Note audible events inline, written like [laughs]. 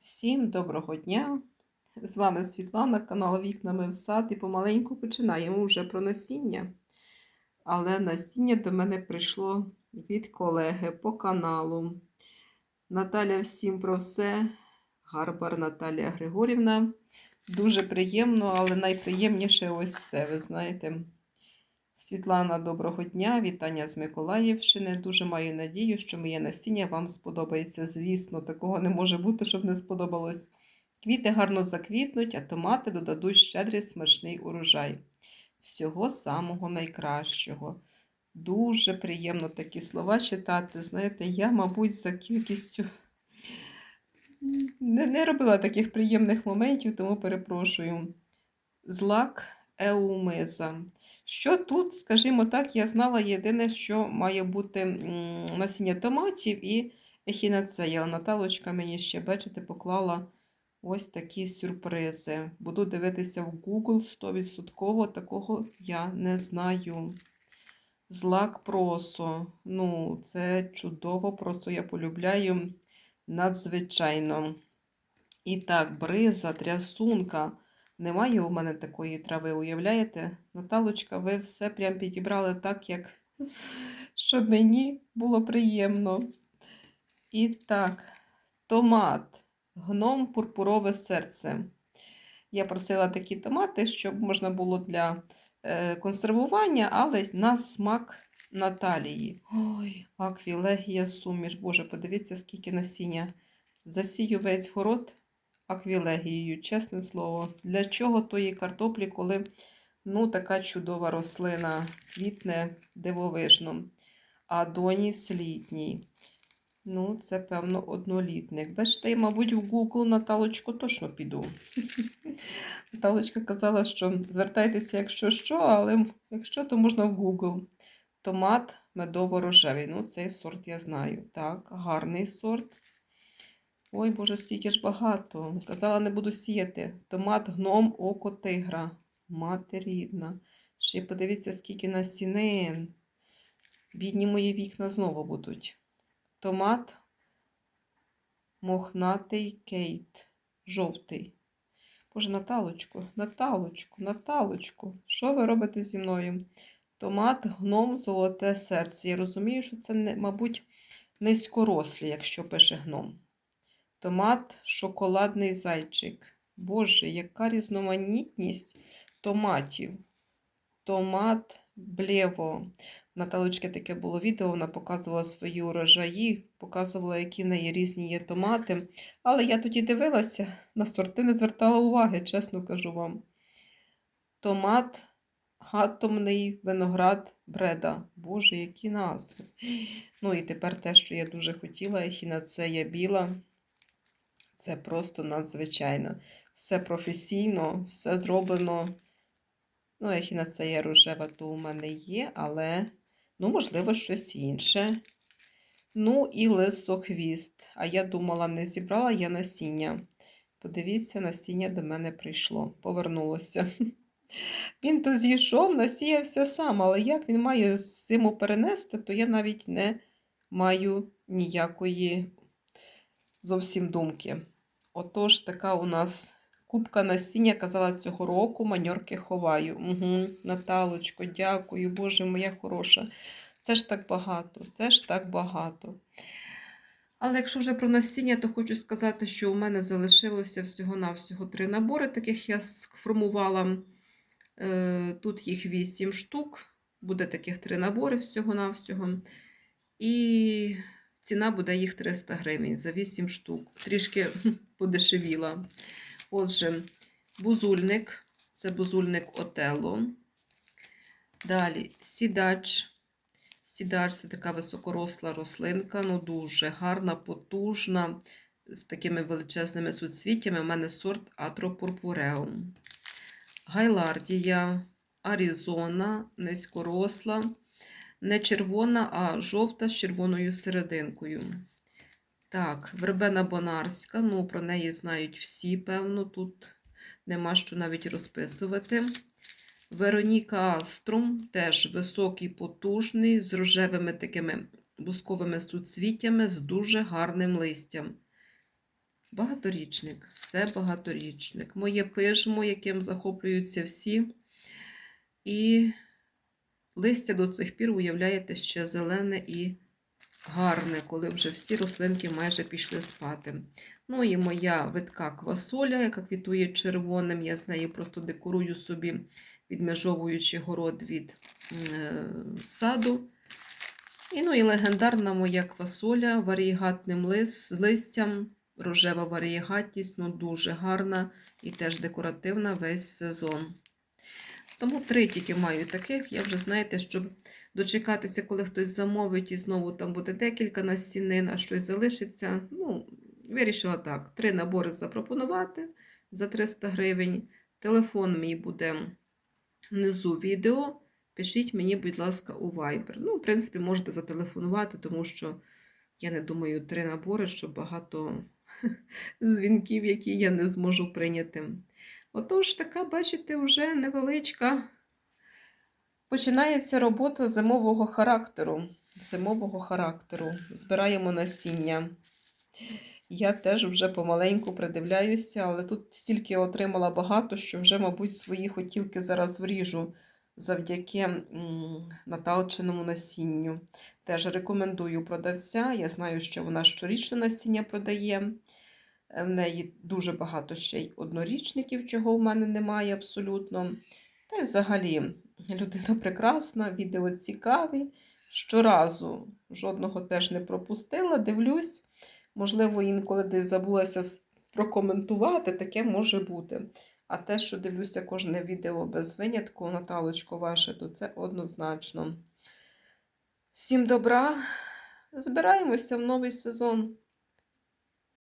Всім доброго дня! З вами Світлана, канал Вікнами в сад. І помаленьку починаємо вже про насіння. Але насіння до мене прийшло від колеги по каналу. Наталя всім про все. Гарбар Наталія Григорівна. Дуже приємно, але найприємніше ось це, ви знаєте. Світлана, доброго дня! Вітання з Миколаївщини. Дуже маю надію, що моє насіння вам сподобається. Звісно, такого не може бути, щоб не сподобалось. Квіти гарно заквітнуть, а томати додадуть щедрий смачний урожай. Всього самого найкращого. Дуже приємно такі слова читати. Знаєте, я, мабуть, за кількістю не, не робила таких приємних моментів, тому перепрошую. Злак Еумиза. Що тут, скажімо так, я знала єдине, що має бути насіння томатів і ехінацея. Наталочка мені ще, бачите, поклала ось такі сюрпризи. Буду дивитися в Google 100%, такого я не знаю. Злак просо. Ну, це чудово, просто я полюбляю надзвичайно. І так, бриза, трясунка. Немає у мене такої трави, уявляєте? Наталочка, ви все прям підібрали так, як щоб мені було приємно. І так, томат, гном пурпурове серце. Я просила такі томати, щоб можна було для е, консервування, але на смак Наталії. Ой, аквілегія суміш. Боже, подивіться, скільки насіння. Засію весь город аквілегією, чесне слово. Для чого тої картоплі, коли ну, така чудова рослина квітне дивовижно. Адоніс літній. Ну, це, певно, однолітник. Бачите, я, мабуть, в Google Наталочку точно піду. [laughs] Наталочка казала, що звертайтеся, якщо що, але якщо, то можна в Google. Томат медово-рожевий. Ну, цей сорт я знаю. Так, гарний сорт. Ой, Боже, скільки ж багато. Казала, не буду сіяти. Томат, гном, око тигра. Мати рідна. Ще подивіться, скільки насінин. Бідні мої вікна знову будуть. Томат, мохнатий кейт. Жовтий. Боже, Наталочку, Наталочку, Наталочку, що ви робите зі мною? Томат, гном, золоте серце. Я розумію, що це, мабуть, низькорослі, якщо пише гном. Томат, шоколадний зайчик. Боже, яка різноманітність томатів. Томат блєво. Наталочки таке було відео, вона показувала свої урожаї, показувала, які в неї різні є томати. Але я тоді дивилася, на сорти не звертала уваги, чесно кажу вам. Томат, атомний виноград бреда. Боже, які назви. Ну і тепер те, що я дуже хотіла, ехінацея біла. Це просто надзвичайно. Все професійно, все зроблено. Ну, ехінацея рожева, то у мене є, але, ну, можливо, щось інше. Ну, і лисохвіст. А я думала, не зібрала я насіння. Подивіться, насіння до мене прийшло, повернулося. [laughs] Він то зійшов, насіявся сам, але як він має зиму перенести, то я навіть не маю ніякої зовсім думки. Отож, така у нас кубка насіння, казала, цього року маньорки ховаю. Угу, Наталочко, дякую, Боже моя хороша. Це ж так багато, це ж так багато. Але якщо вже про насіння, то хочу сказати, що у мене залишилося всього-навсього три набори, таких я сформувала. Е, Тут їх 8 штук, буде таких три набори всього-навсього. І ціна буде їх 300 гривень за 8 штук. Трішки подешевіла. Отже, бузульник це бузульник Отелло. Далі сідач. Сідач це така високоросла рослинка, ну дуже гарна, потужна, з такими величезними суцвіттями. У мене сорт Атропурпуреум. Гайлардія, Аризона, низькоросла, не червона, а жовта з червоною серединкою. Так, вербена бонарська, ну, про неї знають всі, певно, тут нема що навіть розписувати. Вероніка Аструм, теж високий, потужний, з рожевими такими бусковими суцвіттями, з дуже гарним листям. Багаторічник, все багаторічник. Моє пижмо, яким захоплюються всі. І листя до цих пір, уявляєте, ще зелене і гарне, коли вже всі рослинки майже пішли спати. Ну і моя витка квасоля, яка квітує червоним. Я з нею просто декорую собі, відмежовуючи город від е, саду. І, ну, і легендарна моя квасоля варієгатним лис, з листям. Рожева варієгатність, ну дуже гарна і теж декоративна весь сезон. Тому три тільки маю таких. Я вже знаєте, щоб дочекатися, коли хтось замовить, і знову там буде декілька насінин, а щось залишиться. Ну, вирішила так: три набори запропонувати за 300 гривень. Телефон мій буде внизу відео. Пишіть мені, будь ласка, у Viber. Ну, в принципі, можете зателефонувати, тому що я не думаю, три набори, що багато [laughs] дзвінків, які я не зможу прийняти. Отож, така, бачите, вже невеличка. Починається робота зимового характеру. Зимового характеру. Збираємо насіння. Я теж вже помаленьку придивляюся, але тут стільки отримала багато, що вже, мабуть, свої хотілки зараз вріжу завдяки наталченому насінню. Теж рекомендую продавця. Я знаю, що вона щорічно насіння продає. В неї дуже багато ще й однорічників, чого в мене немає абсолютно. Та й взагалі людина прекрасна, відео цікаві. Щоразу жодного теж не пропустила. Дивлюсь, можливо, інколи десь забулася прокоментувати, таке може бути. А те, що дивлюся кожне відео без винятку, Наталочко ваше, то це однозначно. Всім добра! Збираємося в новий сезон.